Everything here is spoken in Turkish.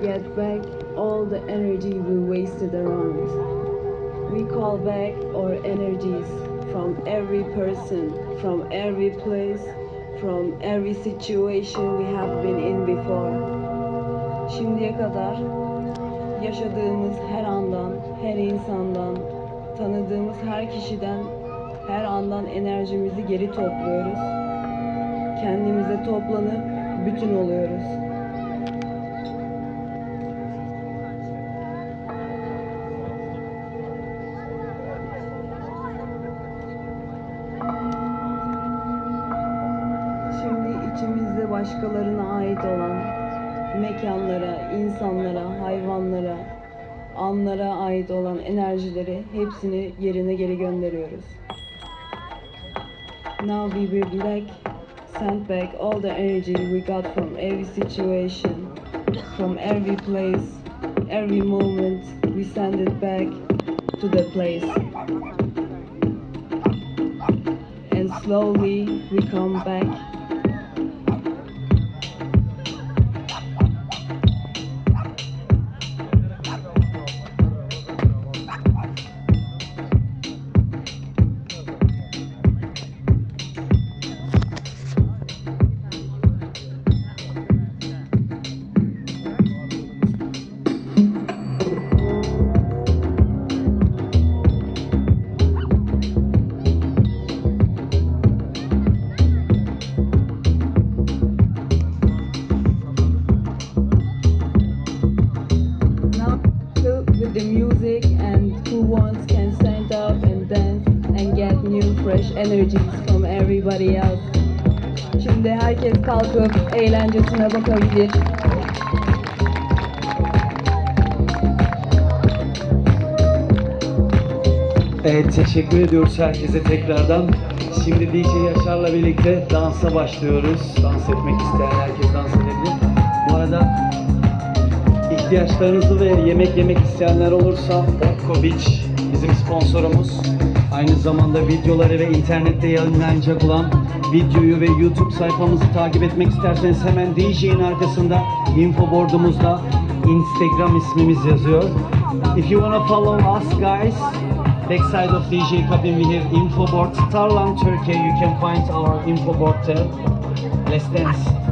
get back all the energy we wasted around. We call back our energies from every person, from every place, from every situation we have been in before. Şimdiye kadar yaşadığımız her andan, her insandan, tanıdığımız her kişiden, her andan enerjimizi geri topluyoruz. Kendimize toplanıp bütün oluyoruz. Başkalarına ait olan mekanlara, insanlara, hayvanlara, anlara ait olan enerjileri hepsini yerine geri gönderiyoruz. Now we will back, send back all the energy we got from every situation, from every place, every moment. We send it back to the place. And slowly we come back with the music and who wants can stand up and dance and get new fresh energies from everybody else. Şimdi herkes kalkıp eğlencesine bakabilir. Evet teşekkür ediyoruz herkese tekrardan. Şimdi DJ Yaşar'la birlikte dansa başlıyoruz. Dans etmek isteyen herkes dans edebilir. Bu arada ihtiyaçlarınızı ve yemek yemek isteyenler olursa Beach bizim sponsorumuz. Aynı zamanda videoları ve internette yayınlanacak olan videoyu ve YouTube sayfamızı takip etmek isterseniz hemen DJ'in arkasında info board'umuzda Instagram ismimiz yazıyor. If you wanna follow us guys, backside of DJ cabin we have info board. Tarlan Turkey, you can find our info board there. Let's dance.